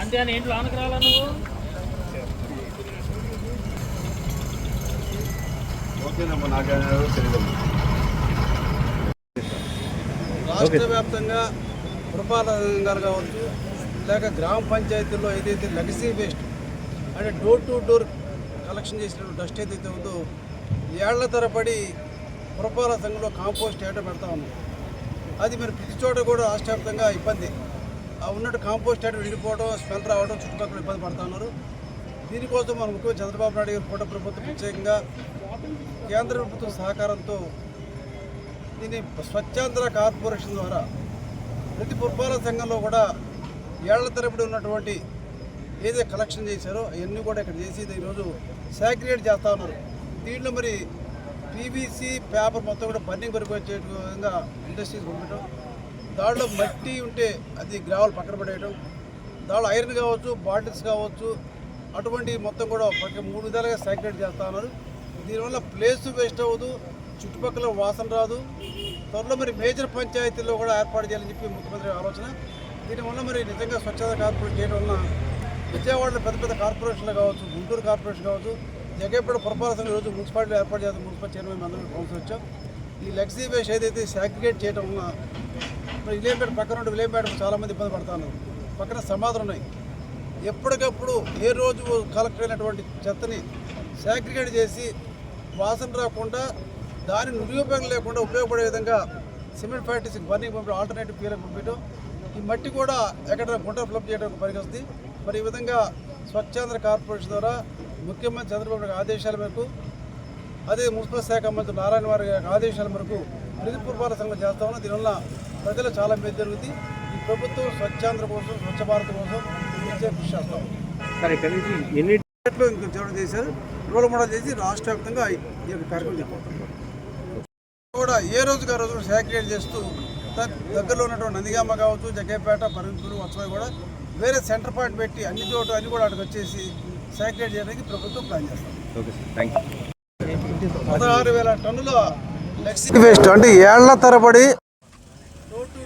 అంతే అని ఏంటి లోనకి రాలా నువ్వు? ఓకేనమ్మా నాకేమో తెలియదు. రాష్ట్ర వ్యాప్తంగా పురపాలక సంఘాలు కావచ్చు లేక గ్రామ పంచాయతీల్లో ఏదైతే లెగసీ వేస్ట్ అంటే డోర్ టు డోర్ కలెక్షన్ చేసినటువంటి డస్ట్ ఏదైతే ఉందో ఏళ్ళ తరబడి పురపాలక సంఘంలో కాంపోస్ట్ ఏట పెడతా ఉన్నాం. అది మరి ప్రతి చోట కూడా రాష్ట్ర వ్యాప్తంగా ఇబ్బంది. ఉన్నట్టు కాంపోస్ట్ అటు విడిపోవడం స్మెల్ రావడం చుట్టుపక్కల ఇబ్బంది పడుతూ ఉన్నారు. దీనికోసం మన ముఖ్యమంత్రి చంద్రబాబు నాయుడు గారు కూట ప్రభుత్వం ప్రత్యేకంగా కేంద్ర ప్రభుత్వం సహకారంతో దీన్ని స్వచ్ఛాంధ్ర కార్పొరేషన్ ద్వారా ప్రతి పురపాలక సంఘంలో కూడా ఏళ్ళ తరబడి ఉన్నటువంటి ఏదైతే కలెక్షన్ చేశారో అవన్నీ కూడా ఇక్కడ చేసి ఈరోజు సాగ్రియేట్ చేస్తూ ఉన్నారు. దీంట్లో మరి పీవీసీ పేపర్ మొత్తం కూడా బర్నింగ్ వరకు విధంగా ఇండస్ట్రీస్ పంపించడం దాంట్లో మట్టి ఉంటే అది గ్రావల్ పక్కన పడేయడం దాంట్లో ఐరన్ కావచ్చు బాటిల్స్ కావచ్చు అటువంటి మొత్తం కూడా పక్క మూడు విధాలుగా సైక్రేట్ చేస్తా ఉన్నారు. దీనివల్ల ప్లేస్ వేస్ట్ అవ్వదు చుట్టుపక్కల వాసన రాదు. త్వరలో మరి మేజర్ పంచాయతీల్లో కూడా ఏర్పాటు చేయాలని చెప్పి ముఖ్యమంత్రి ఆలోచన. దీనివల్ల మరి నిజంగా స్వచ్ఛత కార్పొరేట్ చేయడం వల్ల విజయవాడలో పెద్ద పెద్ద కార్పొరేషన్లు కావచ్చు గుంటూరు కార్పొరేషన్ కావచ్చు జగేపేట పురపాలక ఈరోజు మున్సిపాలిటీ ఏర్పాటు చేస్తాం మున్సిపల్ చైర్మన్ అందరూ కౌన్సిల్ వచ్చాం. ఈ లెగ్జీ వేస్ట్ ఏదైతే సాగ్రిగేట్ చేయడం వల్ల మరి విలేపేట పక్కన ఉండి విలేపేట చాలామంది ఇబ్బంది పడుతున్నారు పక్కన సమాధులు ఉన్నాయి. ఎప్పటికప్పుడు ఏ రోజు కలెక్ట్ అయినటువంటి చెత్తని సాగ్రిగేట్ చేసి వాసన రాకుండా దాని నిరుపయోగం లేకుండా ఉపయోగపడే విధంగా సిమెంట్ ఫ్యాక్టరీస్ బర్నింగ్ పంపడం ఆల్టర్నేటివ్ ఫ్యూలకు పంపించడం ఈ మట్టి కూడా ఎక్కడ గుంట ఫ్లప్ చేయడానికి పరిగొస్తుంది మరి ఈ విధంగా స్వచ్ఛాంధ్ర కార్పొరేషన్ ద్వారా ముఖ్యమంత్రి చంద్రబాబు నాయుడు ఆదేశాల మేరకు అదే మున్సిపల్ శాఖ మంత్రి నారాయణ వారి ఆదేశాల మేరకు ప్రతి పురపాలక సంఘం చేస్తామని దీనివల్ల ప్రజలు చాలా మేలు జరుగుతుంది. ఈ ప్రభుత్వం స్వచ్ఛాంధ్ర కోసం స్వచ్ఛ భారత్ కోసం ప్రత్యేక కృషి చేస్తాం. సార్ ఇక్కడ నుంచి ఎన్ని స్టేట్లో ఇంకా చేయడం చేశారు? రోల్ మోడల్ చేసి రాష్ట్ర వ్యాప్తంగా ఈ యొక్క కార్యక్రమం చెప్పబోతున్నాం కూడా ఏ రోజుకి ఆ రోజు సాక్రియేట్ చేస్తూ దగ్గరలో ఉన్నటువంటి నందిగామ కావచ్చు జగ్గేపేట పరింపులు వచ్చాయి కూడా వేరే సెంటర్ పాయింట్ పెట్టి అన్ని చోట్ల అన్ని కూడా అక్కడికి వచ్చేసి సాక్రియేట్ చేయడానికి ప్రభుత్వం ప్లాన్ చేస్తాం. పదహారు వేల టన్నుల లెక్సీ వేస్ట్ అంటే ఏళ్ళ తరబడి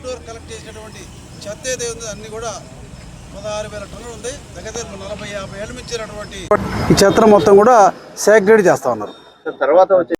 డోర్ కలెక్ట్ చేసినటువంటి చెత్త ఏదైతే ఉందో అన్ని కూడా పదహారు వేల టన్నులు ఉంది. దగ్గర నలభై యాభై ఏళ్ళు మించినటువంటి ఈ చెత్త మొత్తం కూడా సాగ్రేట్ చేస్తా ఉన్నారు. తర్వాత వచ్చే